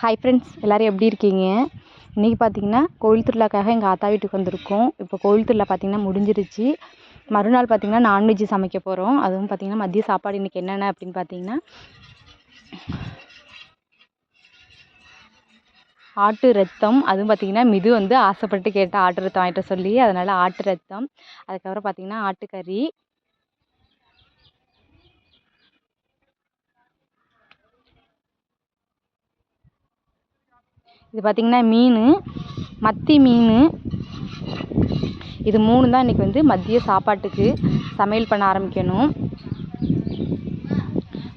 Hi friends எல்லோரும் எப்படி இருக்கீங்க? இன்றைக்கி பார்த்தீங்கன்னா கோயில் திருவிழாக்காக எங்கள் ஆத்தா வீட்டுக்கு வந்திருக்கோம். இப்போ கோயில் திருவிழா பார்த்தீங்கன்னா முடிஞ்சிருச்சு. மறுநாள் பார்த்தீங்கன்னா நான்வெஜ் சமைக்க போகிறோம் அதுவும் பார்த்தீங்கன்னா மதிய சாப்பாடு இன்றைக்கி என்னென்ன அப்படின்னு பார்த்தீங்கன்னா ஆட்டு ரத்தம் அதுவும் பார்த்தீங்கன்னா மிது வந்து ஆசைப்பட்டு கேட்டால் ஆட்டு ரத்தம் வாங்கிட்ட சொல்லி அதனால் ஆட்டு ரத்தம். அதுக்கப்புறம் பார்த்தீங்கன்னா ஆட்டுக்கறி இது பார்த்திங்கன்னா மீன் மத்தி மீன். இது மூணு தான் இன்றைக்கி வந்து மதிய சாப்பாட்டுக்கு சமையல் பண்ண ஆரம்பிக்கணும்.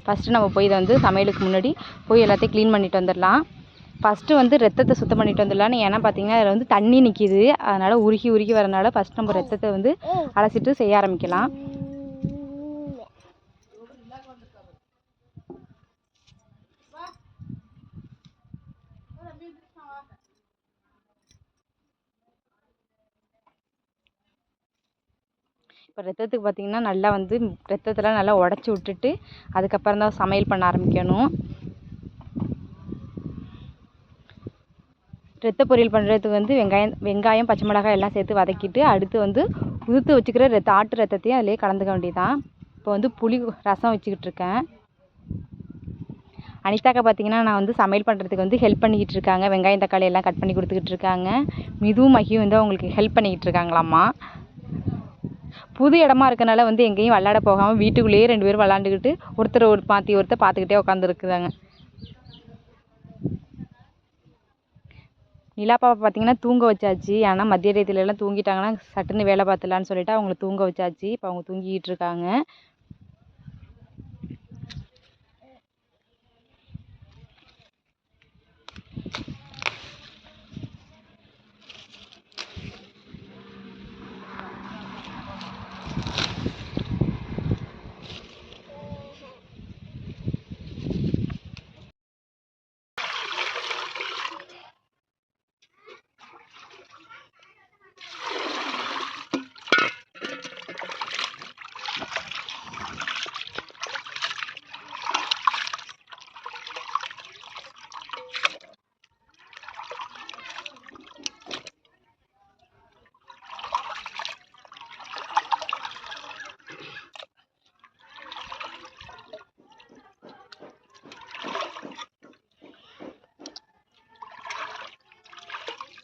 ஃபஸ்ட்டு நம்ம போய் இதை வந்து சமையலுக்கு முன்னாடி போய் எல்லாத்தையும் க்ளீன் பண்ணிட்டு வந்துடலாம். ஃபஸ்ட்டு வந்து ரத்தத்தை சுத்தம் பண்ணிட்டு வந்துடலான்னு ஏன்னா பார்த்தீங்கன்னா அதில் வந்து தண்ணி நிற்கிது அதனால் உருகி உருகி வரனால ஃபஸ்ட் நம்ம ரத்தத்தை வந்து அலசிட்டு செய்ய ஆரம்பிக்கலாம். இப்போ ரத்தத்துக்கு பார்த்திங்கன்னா நல்லா வந்து ரத்தத்தெல்லாம் நல்லா உடச்சி விட்டுட்டு அதுக்கப்புறம் தான் சமையல் பண்ண ஆரம்பிக்கணும். ரத்த பொரியல் பண்ணுறதுக்கு வந்து வெங்காயம் வெங்காயம் பச்சை மிளகாய் எல்லாம் சேர்த்து வதக்கிட்டு அடுத்து வந்து உதுத்து வச்சுக்கிற ரத்த ஆட்டு ரத்தத்தையும் அதிலே கலந்துக்க வேண்டியதான் இப்போ வந்து புளி ரசம் வச்சுக்கிட்டு இருக்கேன். அனிதாக்கா பார்த்தீங்கன்னா நான் வந்து சமையல் பண்ணுறதுக்கு வந்து ஹெல்ப் பண்ணிக்கிட்டு இருக்காங்க. வெங்காயம் தக்காளி எல்லாம் கட் பண்ணி கொடுத்துக்கிட்டு இருக்காங்க. மிதுவும் மகியும் வந்து அவங்களுக்கு ஹெல்ப் பண்ணிக்கிட்டு இருக்காங்களாம்மா. புது இடமா இருக்கனால வந்து எங்கேயும் விளாட போகாமல் வீட்டுக்குள்ளேயே ரெண்டு பேரும் விளாண்டுக்கிட்டு ஒருத்தர் ஒரு மாற்றி ஒருத்தர் பார்த்துக்கிட்டே உட்காந்துருக்குறாங்க நிலா பாப்பா பார்த்தீங்கன்னா தூங்க வச்சாச்சு. ஆனால் மத்திய டயத்துலலாம் தூங்கிட்டாங்கன்னா சட்டுன்னு வேலை பார்த்துலான்னு சொல்லிட்டு அவங்கள தூங்க வச்சாச்சு. இப்போ அவங்க தூங்கிக்கிட்டு இருக்காங்க.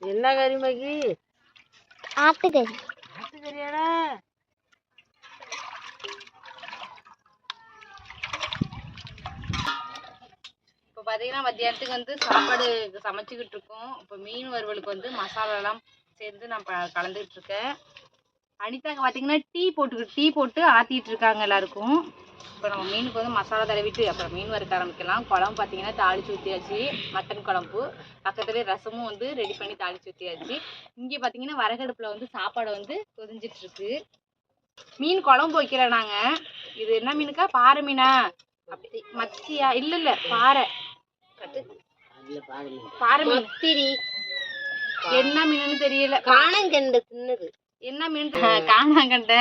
என்ன கறி மகி? ஆட்டுக்கறி. ஆட்டுக்கறியாடா? இப்போ பார்த்தீங்கன்னா மத்தியானத்துக்கு வந்து சாப்பாடு சமைச்சிக்கிட்டு இருக்கோம். இப்போ மீன் வறுவலுக்கு வந்து மசாலாலாம் சேர்ந்து நான் ப- கலந்துக்கிட்டு இருக்கேன். அனிதாங்க பார்த்தீங்கன்னா டீ போட்டுக்கிட்டு டீ போட்டு ஆற்றிட்டு இருக்காங்க எல்லாருக்கும். இப்போ நம்ம மீனுக்கு வந்து மசாலா தடவிட்டு அப்புறம் மீன் வறுக்க ஆரம்பிக்கலாம். குழம்பு பார்த்தீங்கன்னா தாளிச்சு ஊற்றியாச்சு மட்டன் குழம்பு. பக்கத்துலேயே ரசமும் வந்து ரெடி பண்ணி தாளிச்சு ஊற்றியாச்சு இங்கே பார்த்தீங்கன்னா வரகடுப்பில் வந்து சாப்பாடு வந்து கொதிஞ்சிட்டு இருக்கு மீன் குழம்பு வைக்கிறோம் நாங்கள் இது என்ன மீனுக்கா? பாறை மீனா? அப்படி மத்தியா இல்ல இல்ல பாறை. பாறை மீன். மத்திரி. என்ன மீனுன்னு தெரியல. காணங்கண்டு தின்னது. என்ன மீன் காணாங்கண்ட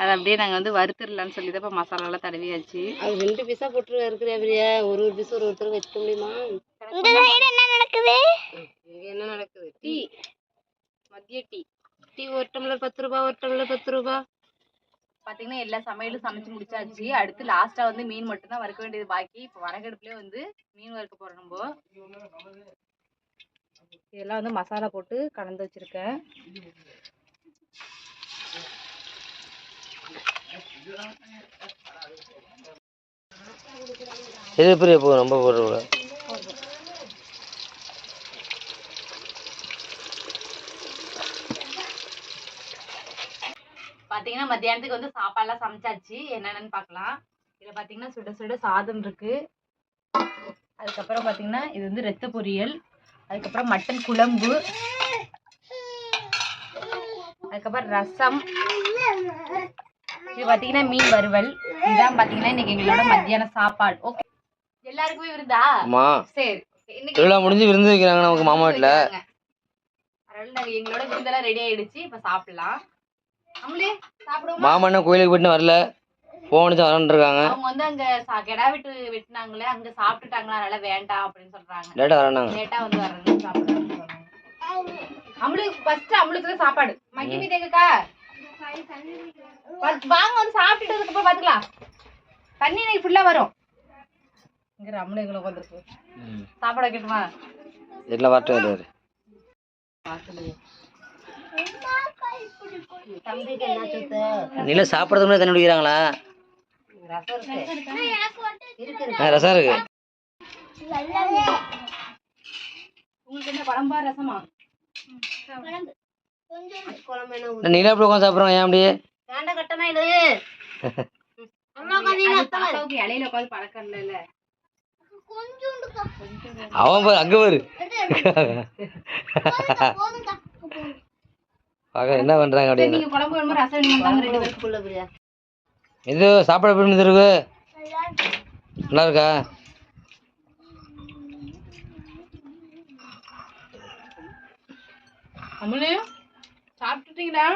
அது அப்படியே நாங்க வந்து வறுத்துடலாம்னு சொல்லி தான் இப்போ மசாலாலாம் தடவியாச்சு. அது ரெண்டு பீஸா போட்டு இருக்கிற அப்படியே. ஒரு ஒரு பீஸ் ஒரு ஒருத்தர் வச்சுக்க முடியுமா? இந்த சைடு என்ன நடக்குது? இங்க என்ன நடக்குது? டீ. மதிய டீ. டீ ஒரு டம்ளர் பத்து ரூபா ஒரு டம்ளர் பத்து ரூபா. பாத்தீங்கன்னா எல்லா சமையலும் சமைச்சு முடிச்சாச்சு. அடுத்து லாஸ்டா வந்து மீன் மட்டும் தான் வறுக்க வேண்டியது பாக்கி. இப்போ வரகடுப்புலயே வந்து மீன் வறுக்க போறோம் நம்ம. இதெல்லாம் வந்து மசாலா போட்டு கலந்து வச்சிருக்கேன். எது பெரிய போ ரொம்ப போடுற பார்த்தீங்கன்னா மத்தியானத்துக்கு வந்து சாப்பாடுலாம் சமைச்சாச்சு. என்னென்னு பார்க்கலாம் இதில் பார்த்தீங்கன்னா சுட சுட சாதம் இருக்கு. அதுக்கப்புறம் பார்த்தீங்கன்னா இது வந்து ரத்த பொரியல். அதுக்கப்புறம் மட்டன் குழம்பு. அதுக்கப்புறம் ரசம். இது பாத்தீங்கன்னா மீன் வறுவல். இதுதான் பாத்தீங்கன்னா இன்னைக்கு எங்களோட மத்தியான சாப்பாடு. ஓகே எல்லாருக்குமே விருந்தா? சரி. திருவிழா முடிஞ்சு விருந்து வைக்கிறாங்க நமக்கு மாமா வீட்டுல அதனால நாங்க எங்களோட விருந்தெல்லாம் ரெடி ஆயிடுச்சு. இப்ப சாப்பிடலாம். அம்மளே சாப்பிடுவோமா? மாமா என்ன கோயிலுக்கு போயிட்டு வரல. ஃபோன் தான் வரன்ருக்காங்க அவங்க வந்து அங்க கெடா வெட்டு வெட்டினாங்களே அங்க சாப்பிட்டுட்டாங்களா அதனால வேண்டாம் அப்படின்னு சொல்றாங்க. லேட்டாக வரேனாங்க லேட்டா வந்து வரணும் சாப்பிடுறாங்கன்னு சொன்னாங்க அம்மளுக்கு ஃபர்ஸ்ட் அம்மளுக்கு தான் சாப்பாடு. எங்கக்கா வா- வாங்க வந்து சாப்பிட்டுட்டு அதுக்கப்புறம் பாத்துக்கலாம். தண்ணி இன்னைக்கு ஃபுல்லா வரும். இங்க அம்மளை எங்களை உட்காந்துருக்கு சாப்பாடு வைக்கட்டுமா? இதில் வரட்டும் வருவார் தம்பிக்கு என்ன சுத்த? நீல சாப்பிட்றதுக்கு முன்னாடி தண்ணி குடிக்கிறாங்களா? ரசம் இருக்கு. ஆ ரசம் இருக்கு. உங்களுக்கு என்ன குழம்பா ரசமா? நீல எப்படி உட்காந்து சாப்பிட்றோம் ஏன் அப்படியே அவன் பாரு அங்கே பாரு. என்ன பண்ணுறாங்க அப்படின்னு இது சாப்பாடு எப்படி இருக்கு? நல்லா இருக்கா? அம்மளு சாப்பிட்டுட்டீங்களா?